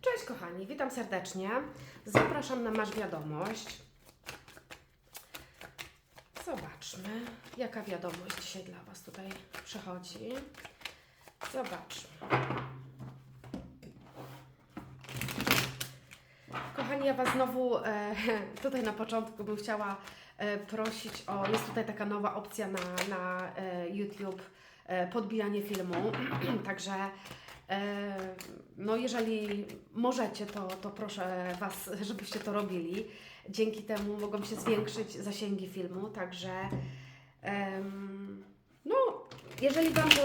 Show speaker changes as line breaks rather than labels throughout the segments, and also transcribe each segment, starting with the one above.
Cześć kochani, witam serdecznie. Zapraszam na Masz Wiadomość. Zobaczmy, jaka wiadomość dzisiaj dla Was tutaj przychodzi. Zobaczmy. Kochani, ja Was znowu e, tutaj na początku bym chciała e, prosić o. Jest tutaj taka nowa opcja na, na e, YouTube e, podbijanie filmu. Także no jeżeli możecie, to, to proszę Was, żebyście to robili. Dzięki temu mogą się zwiększyć zasięgi filmu. Także no, jeżeli Wam to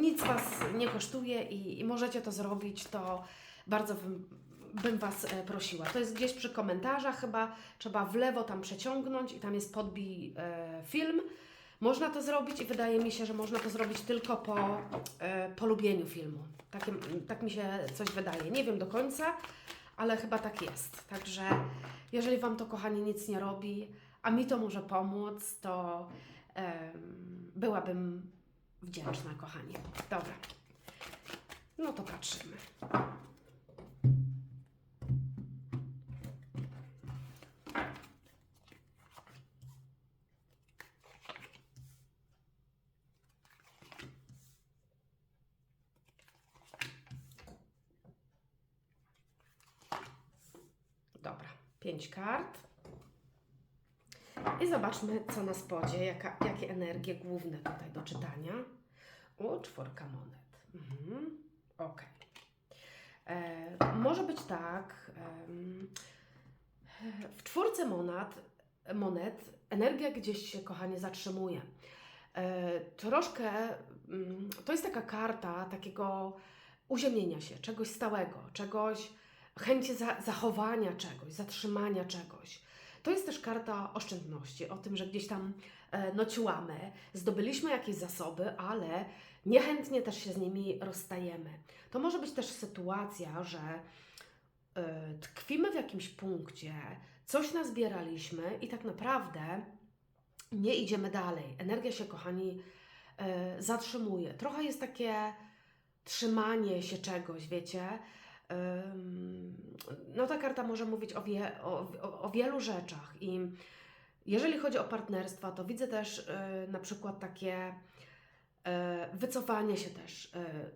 nic Was nie kosztuje i, i możecie to zrobić, to bardzo bym, bym Was e, prosiła. To jest gdzieś przy komentarzach chyba, trzeba w lewo tam przeciągnąć i tam jest podbij e, film. Można to zrobić i wydaje mi się, że można to zrobić tylko po e, polubieniu filmu. Tak mi się coś wydaje. Nie wiem do końca, ale chyba tak jest. Także jeżeli Wam to, kochani, nic nie robi, a mi to może pomóc, to em, byłabym wdzięczna, kochani. Dobra. No to patrzymy. Pięć kart. I zobaczmy, co nas podzie, jaka, jakie energie główne tutaj do czytania. O, czwórka monet. Mhm. Ok. E, może być tak. w czwórce monet, monet energia gdzieś się, kochanie, zatrzymuje. E, troszkę mm, to jest taka karta takiego uziemienia się, czegoś stałego, czegoś, chęci za, zachowania czegoś, zatrzymania czegoś. To jest też karta oszczędności, o tym, że gdzieś tam e, nociłamy, zdobyliśmy jakieś zasoby, ale niechętnie też się z nimi rozstajemy. To może być też sytuacja, że e, tkwimy w jakimś punkcie, coś nazbieraliśmy i tak naprawdę nie idziemy dalej. Energia się, kochani, e, zatrzymuje. Trochę jest takie trzymanie się czegoś, wiecie. No ta karta może mówić o, wie, o, o, o wielu rzeczach i jeżeli chodzi o partnerstwa, to widzę też y, na przykład takie y, wycofanie się też, y,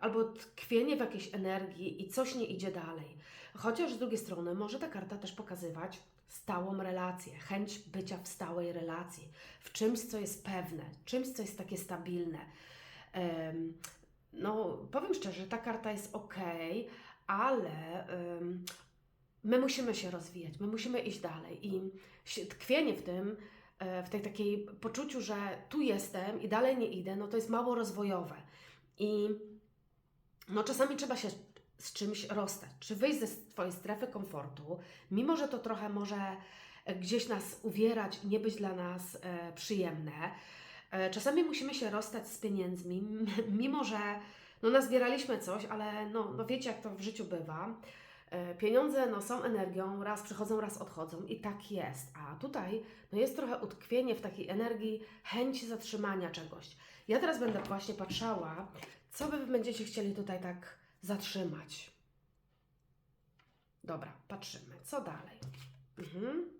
albo tkwienie w jakiejś energii i coś nie idzie dalej. Chociaż z drugiej strony może ta karta też pokazywać stałą relację, chęć bycia w stałej relacji, w czymś, co jest pewne, czymś, co jest takie stabilne. No, powiem szczerze, ta karta jest ok, ale ym, my musimy się rozwijać, my musimy iść dalej i tkwienie w tym, e, w tej takiej poczuciu, że tu jestem i dalej nie idę, no to jest mało rozwojowe. I no czasami trzeba się z czymś rozstać, czy wyjść ze swojej strefy komfortu, mimo że to trochę może gdzieś nas uwierać, nie być dla nas e, przyjemne. E, czasami musimy się rozstać z pieniędzmi, mimo że no nazbieraliśmy coś, ale no, no wiecie jak to w życiu bywa. E, Pieniądze no, są energią, raz przychodzą, raz odchodzą i tak jest. A tutaj no, jest trochę utkwienie w takiej energii chęci zatrzymania czegoś. Ja teraz będę właśnie patrzała, co Wy będziecie chcieli tutaj tak zatrzymać. Dobra, patrzymy. Co dalej? Mhm.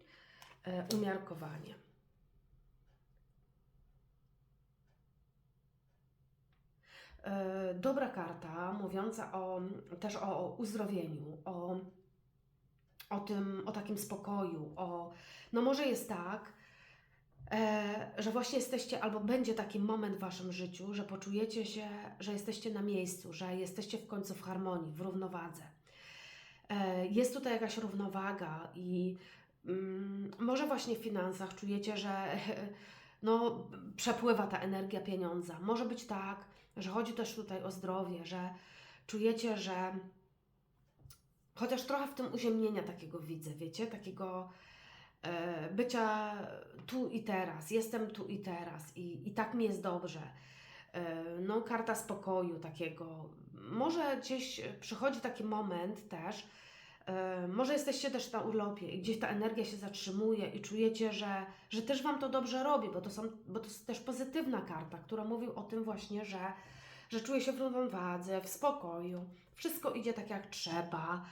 E, umiarkowanie. Dobra karta, mówiąca o, też o uzdrowieniu, o, o tym, o takim spokoju, o, no może jest tak, e, że właśnie jesteście, albo będzie taki moment w Waszym życiu, że poczujecie się, że jesteście na miejscu, że jesteście w końcu w harmonii, w równowadze. E, jest tutaj jakaś równowaga i mm, może właśnie w finansach czujecie, że no, przepływa ta energia pieniądza. Może być tak, że chodzi też tutaj o zdrowie, że czujecie, że chociaż trochę w tym uziemnienia takiego widzę, wiecie, takiego e, bycia tu i teraz, jestem tu i teraz i, i tak mi jest dobrze. E, no, karta spokoju takiego. Może gdzieś przychodzi taki moment też, może jesteście też na urlopie i gdzieś ta energia się zatrzymuje i czujecie, że, że też Wam to dobrze robi, bo to, są, bo to jest też pozytywna karta, która mówi o tym właśnie, że, że czuje się w równowadze, w spokoju, wszystko idzie tak jak trzeba.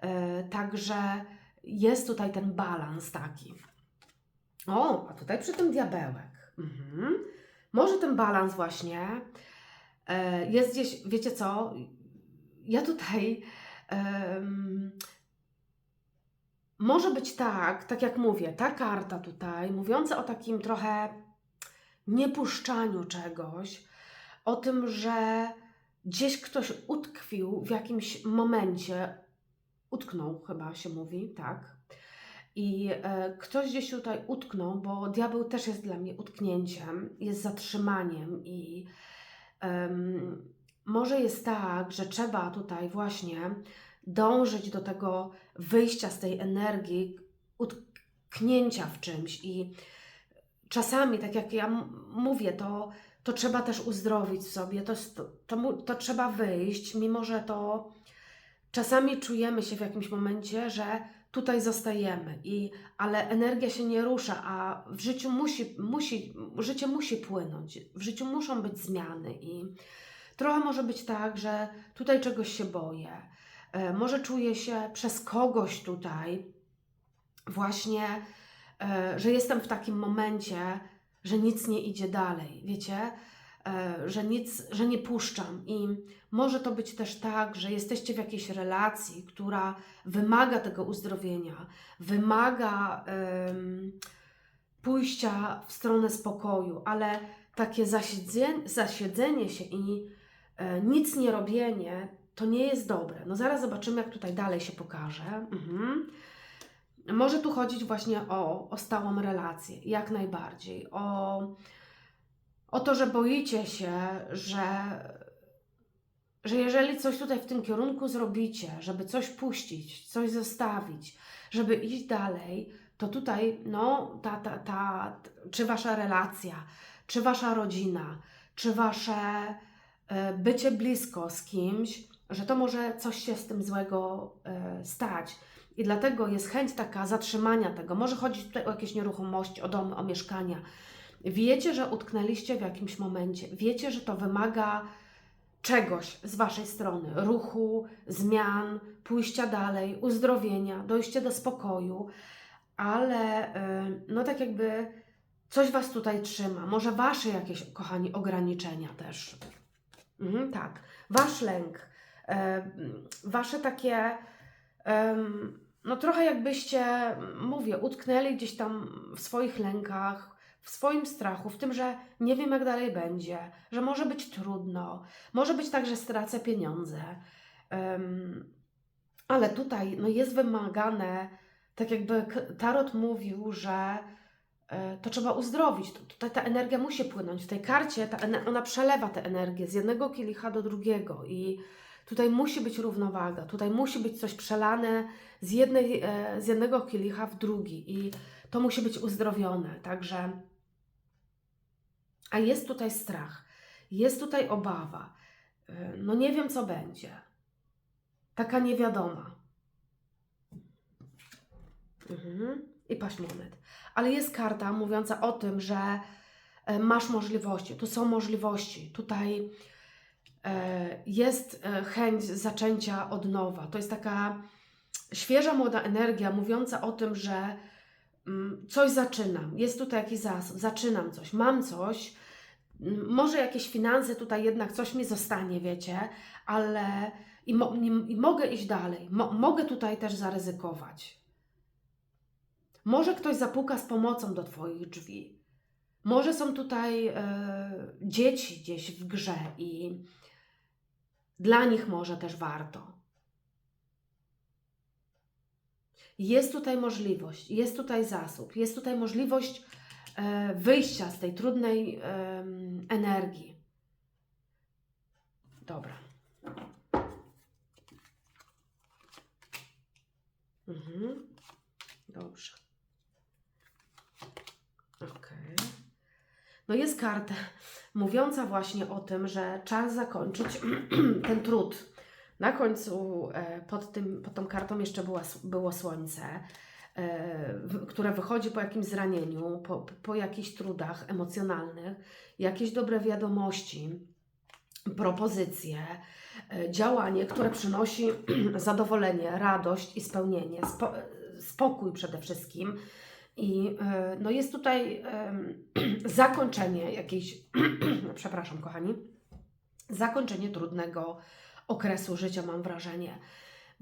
E, Także jest tutaj ten balans taki. O, a tutaj przy tym diabełek. Mhm. Może ten balans właśnie e, jest gdzieś, wiecie co? Ja tutaj. Może być tak, tak jak mówię, ta karta tutaj, mówiąca o takim trochę niepuszczaniu czegoś, o tym, że gdzieś ktoś utkwił w jakimś momencie, utknął chyba się mówi, tak. I e, ktoś gdzieś tutaj utknął, bo diabeł też jest dla mnie utknięciem, jest zatrzymaniem i może jest tak, że trzeba tutaj właśnie dążyć do tego wyjścia z tej energii, utknięcia w czymś. I czasami, tak jak ja mówię, to, to trzeba też uzdrowić sobie, to, to, to, trzeba wyjść, mimo że to czasami czujemy się w jakimś momencie, że tutaj zostajemy, i, ale energia się nie rusza, a w życiu musi, musi, życie musi płynąć, w życiu muszą być zmiany i trochę może być tak, że tutaj czegoś się boję, może czuję się przez kogoś tutaj właśnie, e, że jestem w takim momencie, że nic nie idzie dalej, wiecie, e, że nic, że nie puszczam. I może to być też tak, że jesteście w jakiejś relacji, która wymaga tego uzdrowienia, wymaga em, pójścia w stronę spokoju, ale takie zasiedzenie, zasiedzenie się i e, nic nie robienie to nie jest dobre. No zaraz zobaczymy, jak tutaj dalej się pokaże. Mhm. Może tu chodzić właśnie o, o stałą relację, jak najbardziej. O, o to, że boicie się, że, że jeżeli coś tutaj w tym kierunku zrobicie, żeby coś puścić, coś zostawić, żeby iść dalej, to tutaj, no, ta, ta, ta, czy wasza relacja, czy wasza rodzina, czy wasze e, bycie blisko z kimś, że to może coś się z tym złego e, stać. I dlatego jest chęć taka zatrzymania tego. Może chodzić tutaj o jakieś nieruchomości, o domy, o mieszkania. Wiecie, że utknęliście w jakimś momencie. Wiecie, że to wymaga czegoś z Waszej strony. Ruchu, zmian, pójścia dalej, uzdrowienia, dojście do spokoju. Ale y, no tak jakby coś Was tutaj trzyma. Może Wasze jakieś, kochani, ograniczenia też. Mhm, tak. Wasz lęk. Wasze takie no trochę jakbyście, mówię, utknęli gdzieś tam w swoich lękach, w swoim strachu, w tym, że nie wiem jak dalej będzie, że może być trudno, może być tak, że stracę pieniądze. Ale tutaj no jest wymagane, tak jakby Tarot mówił, że e, to trzeba uzdrowić. Tu- Tutaj ta energia musi płynąć. W tej karcie ta, ona przelewa tę energię z jednego kielicha do drugiego i tutaj musi być równowaga. Tutaj musi być coś przelane z, jednej, e, z jednego kielicha w drugi i to musi być uzdrowione. Także, a jest tutaj strach, jest tutaj obawa. E, No nie wiem, co będzie. Taka niewiadoma. Mhm. I paść monet. Ale jest karta mówiąca o tym, że e, masz możliwości. Tu są możliwości. Tutaj jest e, chęć zaczęcia od nowa. To jest taka świeża, młoda energia mówiąca o tym, że mm, coś zaczynam. Jest tutaj jakiś zasób. Zaczynam coś. Mam coś. Mm, Może jakieś finanse tutaj jednak coś mi zostanie, wiecie, ale i, mo, i mogę iść dalej. Mo, mogę tutaj też zaryzykować. Może ktoś zapuka z pomocą do Twoich drzwi. Może są tutaj e, dzieci gdzieś w grze i dla nich może też warto. Jest tutaj możliwość, jest tutaj zasób, jest tutaj możliwość e, wyjścia z tej trudnej energii. Dobra. Mhm. Dobrze. Okej. No jest karta mówiąca właśnie o tym, że czas zakończyć ten trud. Na końcu e, pod, tym, pod tą kartą jeszcze było słońce, e, które wychodzi po jakimś zranieniu, po, po jakichś trudach emocjonalnych, jakieś dobre wiadomości, propozycje. e, działanie, które przynosi zadowolenie, radość i spełnienie, spo, spokój przede wszystkim. I e, no jest tutaj zakończenie jakiejś, przepraszam kochani, zakończenie trudnego okresu życia, mam wrażenie.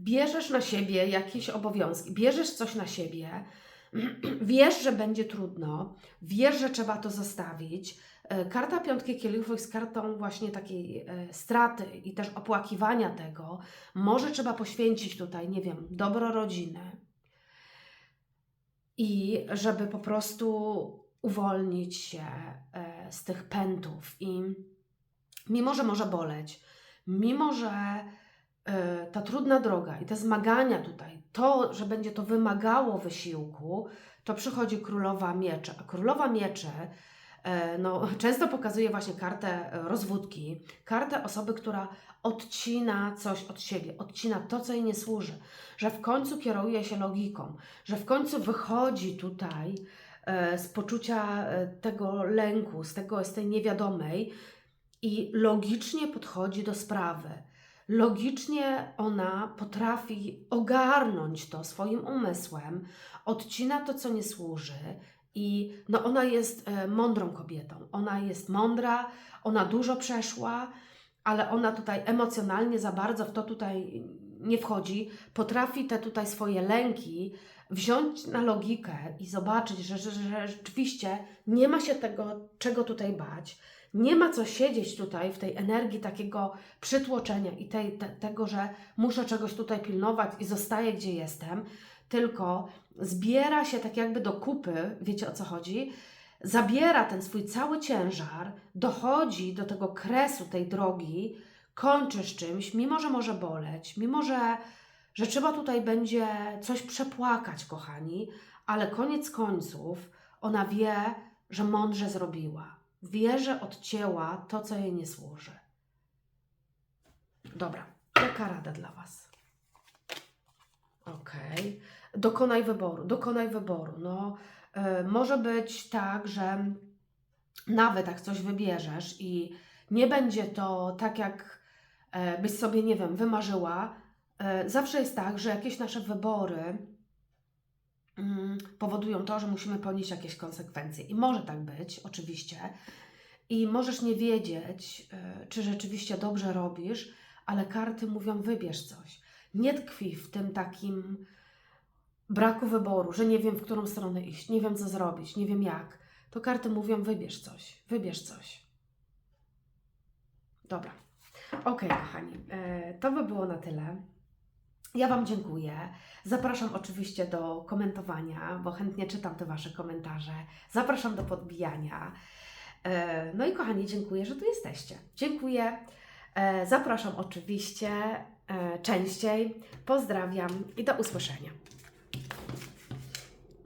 Bierzesz na siebie jakieś obowiązki, bierzesz coś na siebie, wiesz, że będzie trudno, wiesz, że trzeba to zostawić. E, Karta piątki kielichów jest kartą właśnie takiej e, straty i też opłakiwania tego. Może trzeba poświęcić tutaj, nie wiem, dobro rodziny. I żeby po prostu uwolnić się e, z tych pętów. I mimo, że może boleć, mimo, że e, ta trudna droga i te zmagania tutaj, to, że będzie to wymagało wysiłku, to przychodzi królowa miecze. A królowa miecze e, no, często pokazuje właśnie kartę rozwódki, kartę osoby, która odcina coś od siebie, odcina to, co jej nie służy, że w końcu kieruje się logiką, że w końcu wychodzi tutaj e, z poczucia e, tego lęku, z, tego, z tej niewiadomej i logicznie podchodzi do sprawy. Logicznie ona potrafi ogarnąć to swoim umysłem, odcina to, co nie służy, i no ona jest e, mądrą kobietą. Ona jest mądra, ona dużo przeszła, ale ona tutaj emocjonalnie za bardzo w to tutaj nie wchodzi. Potrafi te tutaj swoje lęki wziąć na logikę i zobaczyć, że, że, że rzeczywiście nie ma się tego, czego tutaj bać. Nie ma co siedzieć tutaj w tej energii takiego przytłoczenia i tej, te, tego, że muszę czegoś tutaj pilnować i zostaję gdzie jestem, tylko zbiera się tak jakby do kupy, wiecie o co chodzi, zabiera ten swój cały ciężar, dochodzi do tego kresu tej drogi, kończysz czymś, mimo że może boleć, mimo że, że trzeba tutaj będzie coś przepłakać, kochani, ale koniec końców ona wie, że mądrze zrobiła. Wie, że odcięła to, co jej nie służy. Dobra, jaka rada dla Was? Okej. Dokonaj wyboru, dokonaj wyboru. No, może być tak, że nawet jak coś wybierzesz i nie będzie to tak, jak e, byś sobie, nie wiem, wymarzyła, e, zawsze jest tak, że jakieś nasze wybory mm, powodują to, że musimy ponieść jakieś konsekwencje. I może tak być, oczywiście. I możesz nie wiedzieć, e, czy rzeczywiście dobrze robisz, ale karty mówią: wybierz coś. Nie tkwi w tym takim braku wyboru, że nie wiem, w którą stronę iść, nie wiem, co zrobić, nie wiem jak. To karty mówią: wybierz coś, wybierz coś. Dobra. Okej, kochani, e, to by było na tyle. Ja Wam dziękuję. Zapraszam oczywiście do komentowania, bo chętnie czytam te Wasze komentarze. Zapraszam do podbijania. E, No i kochani, dziękuję, że tu jesteście. Dziękuję. E, Zapraszam oczywiście częściej. Pozdrawiam i do usłyszenia.